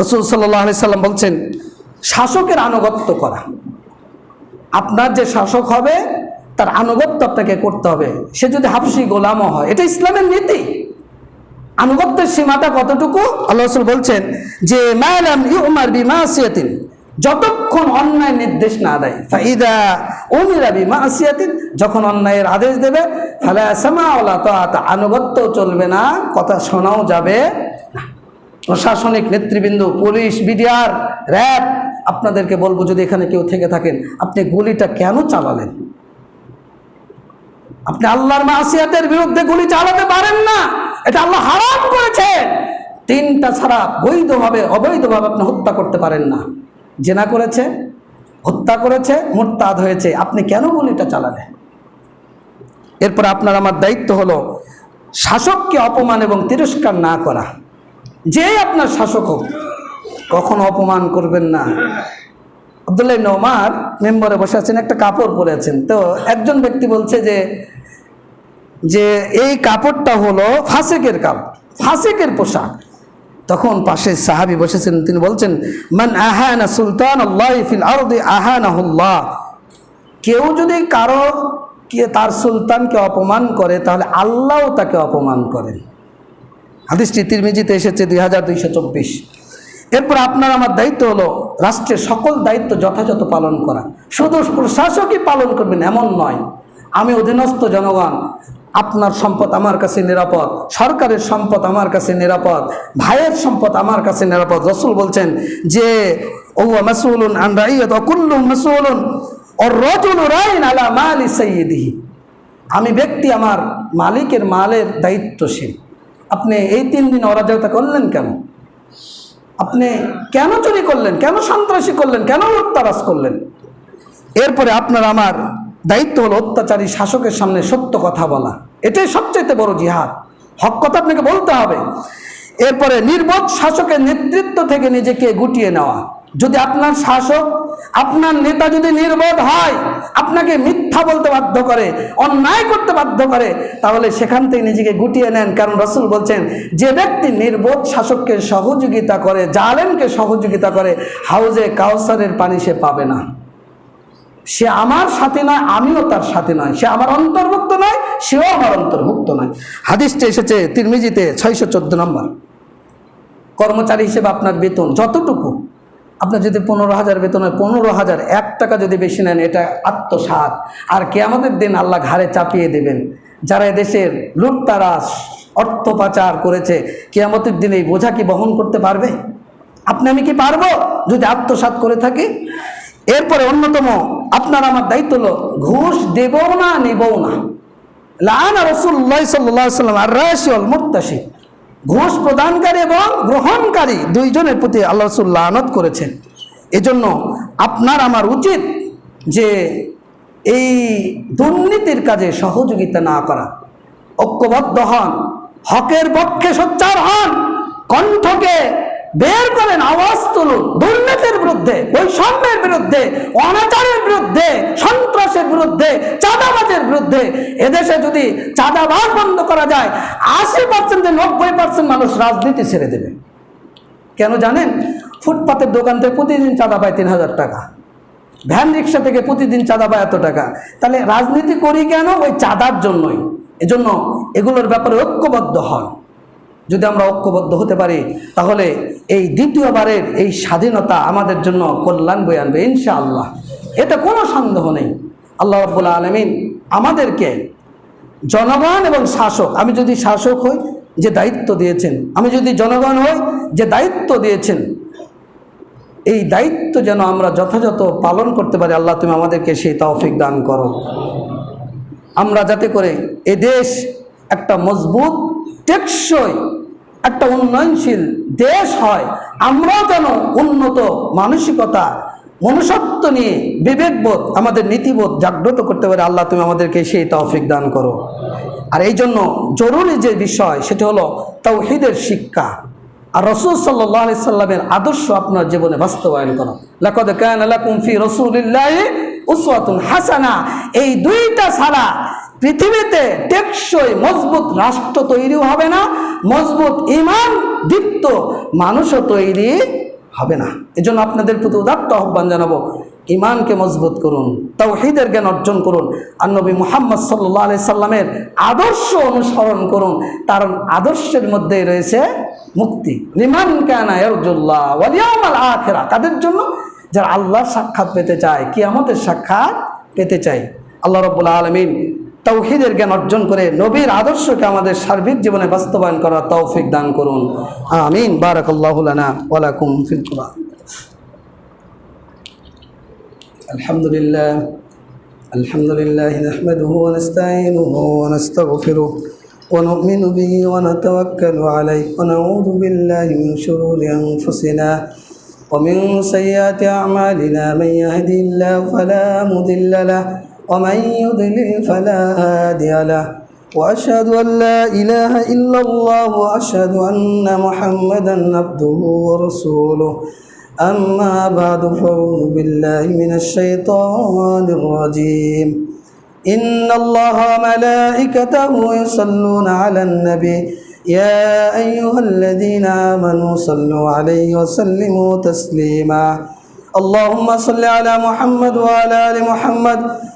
রসুল সাল্লাহ সাল্লাম বলছেন, শাসকের আনুগত্য করা। আপনার যে শাসক হবে, তার আনুগত্য আপনাকে করতে হবে। সে যদি হাফসি গোলামও হয়, এটা ইসলামের নীতি। আনুগত্যের সীমাটা কতটুকু? আল্লাহ রসুল বলছেন যে মায়ালাম ইউমার বিমাসিয়াতিন যতক্ষণ অন্যায় নির্দেশ না দেয়, ফাইদা উমিরা বিমাসিয়াতিন, যখন অন্যায়ের আদেশ দেবে, ফালা সামাওয়ালা তো আনুগত্য চলবে না, কথা শোনাও যাবে না। প্রশাসনিক নেতৃবৃন্দ, পুলিশ, বিডিআর, র্যাব, আপনাদেরকে বলব যদি এখানে কেউ থেকে থাকেন, আপনি গুলিটা কেন চালালেন? আপনি আল্লাহর মাসিয়াতের বিরুদ্ধে গুলি চালাতে পারেন না। এটা আল্লাহ হারাম করেছেন তিনটা ছাড়া বৈধভাবে, অবৈধভাবে আপনি হত্যা করতে পারেন না। জেনা করেছে, হত্যা করেছে, মোরতাদ হয়েছে। আপনি কেন গুলিটা চালালেন? এরপর আপনার আমার দায়িত্ব হলো শাসককে অপমান এবং তিরস্কার না করা। যেই আপনার শাসক হোক, কখনো অপমান করবেন না। আবদুল্লাহ নোমার মেম্বারে বসে আছেন, একটা কাপড় পরে আছেন। তো একজন ব্যক্তি বলছে যে যে এই কাপড়টা হলো ফাসেকের কাপড়, ফাসেকের পোশাক। তখন পাশে সাহাবি বসেছেন, তিনি বলছেন, মান আহানা সুলতান আহানাহুল্লাহ। কেউ যদি কারও কে, তার সুলতানকে অপমান করে, তাহলে আল্লাহও তাকে অপমান করেন। হাদিসটি তিরমিজিতে এসেছে দুই হাজার দুইশো চব্বিশ। এরপর আপনার আমার দায়িত্ব হলো রাষ্ট্রের সকল দায়িত্ব যথাযথ পালন করা। শুধু প্রশাসকই পালন করবেন, এমন নয়। আমি অধীনস্থ জনগণ, আপনার সম্পদ আমার কাছে নিরাপদ, সরকারের সম্পদ আমার কাছে নিরাপদ, ভাইয়ের সম্পদ আমার কাছে নিরাপদ। রসুল বলছেন যে ও মাসুলুন আন রাইয়াত অকুল্লু মাসুলুন ও রজুল রাইন আলা মালি সাইয়্যিদিহি। আমি ব্যক্তি আমার মালিকের মালের দায়িত্বশীল। আপনি এই তিন দিন অরাজকতা করলেন কেন? আপনি কেন চুরি করলেন? কেন সন্ত্রাসী করলেন? কেন লুটতারাজ করলেন? এরপরে আপনার আমার দায়িত্ব হলো অত্যাচারী শাসকের সামনে সত্য কথা বলা। এটাই সবচাইতে বড় জিহাদ। হক কথা আপনাকে বলতে হবে। এরপরে নির্বোধ শাসকের নেতৃত্ব থেকে নিজেকে গুটিয়ে নেওয়া। যদি আপনার শাসক, আপনার নেতা যদি নির্বোধ হয়, আপনাকে মিথ্যা বলতে বাধ্য করে, অন্যায় করতে বাধ্য করে, তাহলে সেখান থেকে নিজেকে গুটিয়ে নেন। কারণ রসুল বলছেন, যে ব্যক্তি নির্বোধ শাসককে সহযোগিতা করে, জালেমকে সহযোগিতা করে, হাউজে কাউসারের পানি সে পাবে না। সে আমার সাথে নয়, আমিও তার সাথে নয়। সে আমার অন্তর্ভুক্ত নয়, সেও আমার অন্তর্ভুক্ত নয়। হাদিসটা এসেছে তিরমিজিতে ছয়শো চোদ্দ নম্বর। কর্মচারী হিসেবে আপনার বেতন যতটুকু আপনার যদি পনেরো হাজার বেতন হয়, পনেরো হাজার, এক টাকা যদি বেশি নেন, এটা আত্মসাত আর আমাদের দিন আল্লাহ ঘাড়ে চাপিয়ে দেবেন। যারা দেশের লুটতারাস অর্থ পাচার করেছে, কেয়ামতের দিনে এই বোঝা কি বহন করতে পারবে? আপনি আমি কি পারব যদি আত্মসাত করে থাকি? এরপরে অন্যতম, আপনার আমার দায়িত্ব হলো, ঘুষ দেবও না নেবও না। লান রসুল্লাহ সাল্লাম আর রাশিউল মুত্তাসি ঘুষ প্রদানকারী এবং গ্রহণকারী দুইজনের প্রতি আল্লাহ রসুল্লাহ আনত করেছেন। এজন্য আপনার আমার উচিত যে এই দুর্নীতির কাজে সহযোগিতা না করা। ঐক্যবদ্ধ হন, হকের পক্ষে সোচ্চার হন বের করেন, আওয়াজ তুলুন। দুর্নীতির বিরুদ্ধে, বৈষম্যের বিরুদ্ধে, অনাচারের বিরুদ্ধে, সন্ত্রাসের বিরুদ্ধে, চাঁদাবাজের বিরুদ্ধে, এদেশে যদি চাঁদাবাজ বন্ধ করা যায়, আশি পার্সেন্টে নব্বই পার্সেন্ট মানুষ রাজনীতি ছেড়ে দেবে। কেন জানেন? ফুটপাতের দোকান থেকে প্রতিদিন চাঁদা পায় তিন হাজার টাকা। ভ্যান রিক্সা থেকে প্রতিদিন চাঁদা পায় এত টাকা। তাহলে রাজনীতি করি কেন? ওই চাঁদার জন্যই। এজন্য এগুলোর ব্যাপারে ঐক্যবদ্ধ হন। যদি আমরা ঐক্যবদ্ধ হতে পারি, তাহলে এই দ্বিতীয়বারের এই স্বাধীনতা আমাদের জন্য কল্যাণ বয়ে আনবে, ইনশাআল্লাহ। এতে কোনো সন্দেহ নেই। আল্লাহ রব্বুল আলমিন আমাদেরকে জনগণ এবং শাসক, আমি যদি শাসক হই যে দায়িত্ব দিয়েছেন, আমি যদি জনগণ হই যে দায়িত্ব দিয়েছেন, এই দায়িত্ব যেন আমরা যথাযথ পালন করতে পারি, আল্লাহ তুমি আমাদেরকে সেই তৌফিক দান করো। আমরা যাতে করে এ দেশ একটা মজবুত, টেকসই একটা উন্নয়নশীল দেশ হয়, আমরাও যেন উন্নত মানসিকতা, মনুষ্যত্ব নিয়ে বিবেকবোধ, আমাদের নীতিবোধ জাগ্রত করতে পারে। আল্লাহ তুমি আমাদেরকে সেই তৌফিক দান করো। আর এই জন্য জরুরি যে বিষয়, সেটা হলো তৌহিদের শিক্ষা। আর রসুল সাল্লাহ আলি সাল্লামের আদর্শ আপনার জীবনে বাস্তবায়ন করো। লাকদ কান লাকুম ফি রাসূলিল্লাহি উসওয়াতুন হাসানা। এই দুইটা ছাড়া পৃথিবীতে টেকসই মজবুত রাষ্ট্র তৈরিও হবে না, মজবুত ইমান, দীপ্ত মানুষও তৈরি হবে না। এজন্য আপনাদের প্রতি উদাত্ত আহ্বান জানাব, ইমানকে মজবুত করুন, তাওহীদের জ্ঞান অর্জন করুন, আর নবী মুহাম্মদ সাল্লাহ আলি সাল্লামের আদর্শ অনুসরণ করুন, কারণ আদর্শের মধ্যে রয়েছে মুক্তি। লিমান কানা ইয়ারজুল্লাহ ওয়াল ইয়াউমাল আখিরা, কাদের জন্য? যারা আল্লাহর সাক্ষাৎ পেতে চায়, কিয়ামতের সাক্ষাৎ পেতে চায়। আল্লাহ রব্বুল আলমিন তৌহিদের জ্ঞান অর্জন করে নবীর আদর্শকে আমাদের সার্বিক জীবনে বাস্তবায়ন করার তৌফিক দান করুন আমিন বারাকাল্লাহু লানা ওয়া লাকুম ফিল কুরআন আলহামদুলিল্লাহ الحمد لله نحمده ونستعينه ونستغفره ونؤمن به ونتوكل عليه ونعوذ بالله من شرور أنفسنا ومن سيئات أعمالنا من يهدي الله فلا مضل له ومن يضلل فلا هادي له وأشهد أن لا إله إلا الله وأشهد أن محمدا عبده ورسوله. أما بعد فأعوذ بالله من الشيطان الرجيم. إن الله وملائكته يصلون على النبي. يا أيها الذين آمنوا صلوا عليه وسلموا تسليما. اللهم صل على محمد وعلى آل محمد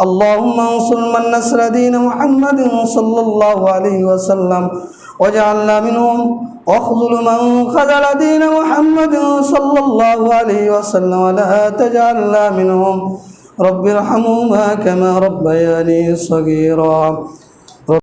اللهم انصر من نصر دين محمد صلى الله عليه وسلم واجعلنا منهم واخذل من خذل دين محمد صلى الله عليه وسلم ولا تجعلنا منهم. رب ارحمهما كما ربياني صغيرا.